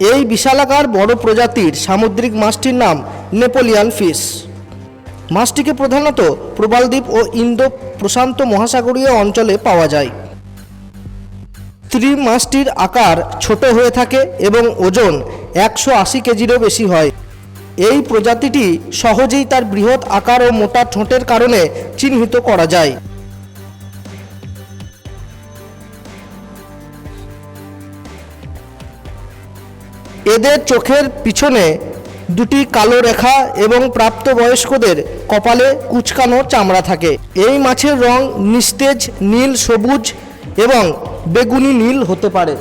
এই বিশালাকার বড় প্রজাতির সামুদ্রিক মাছটির নাম নেপোলিয়ান ফিশ। মাছটিকে প্রধানত প্রবালদ্বীপ ও ইন্দো প্রশান্ত মহাসাগরীয় অঞ্চলে পাওয়া যায়। স্ত্রী মাছটির আকার ছোট হয়ে থাকে এবং ওজন একশো আশি কেজিরও বেশি হয়। এই প্রজাতিটি সহজেই তার বৃহৎ আকার ও মোটা ঠোঁটের কারণে চিহ্নিত করা যায়। এদের চোখের পিছনে দুটি কালো রেখা এবং প্রাপ্তবয়স্কদের কপালে কুচকানো চামড়া থাকে। এই মাছের রং নিস্তেজ, নীল, সবুজ এবং বেগুনি নীল হতে পারে।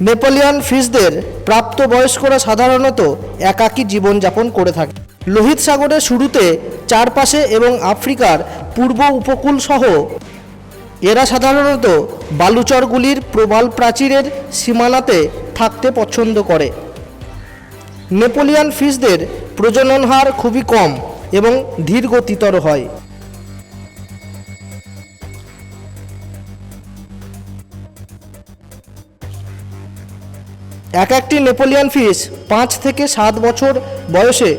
নেপোলিয়ান ফিশদের প্রাপ্তবয়স্করা সাধারণত একাকী জীবনযাপন করে থাকে। লোহিত সাগরের শুরুতে চারপাশে এবং আফ্রিকার পূর্ব উপকূল সহ, এরা সাধারণত বালুচরগুলির প্রবাল প্রাচীরের সীমানাতে থাকতে পছন্দ করে। নেপোলিয়ান ফিশদের প্রজনন হার খুবই কম এবং ধীর গতিতর হয়। এক একটি নেপোলিয়ান ফিশ পাঁচ থেকে সাত বছর বয়সে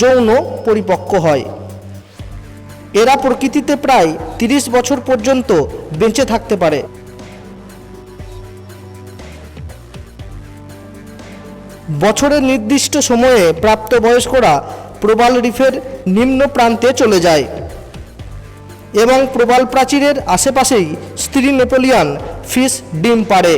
যৌন পরিপক্ক হয়। এরা প্রকৃতিতে প্রায় তিরিশ বছর পর্যন্ত বেঁচে থাকতে পারে। বছরের নির্দিষ্ট সময়ে প্রাপ্তবয়স্করা প্রবাল রিফের নিম্ন প্রান্তে চলে যায় এবং প্রবাল প্রাচীরের আশেপাশেই স্ত্রী নেপোলিয়ান ফিশ ডিম পাড়ে।